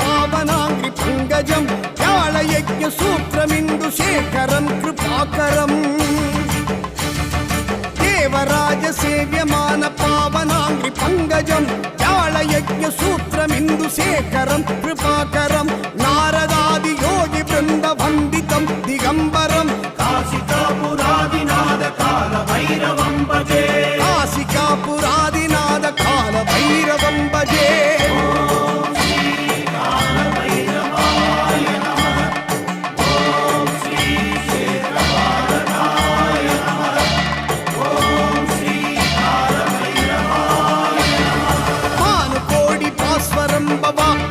పావనాంగ్రి Pankajam జ్ఞాళయజ్ఞ సూత్రమిందు Shekharam కృపాకరం. Devaraja సేవ్యమాన పావనాంగ్రి Pankajam జ్ఞాళయజ్ఞ సూత్రమిందు Shekharam 哇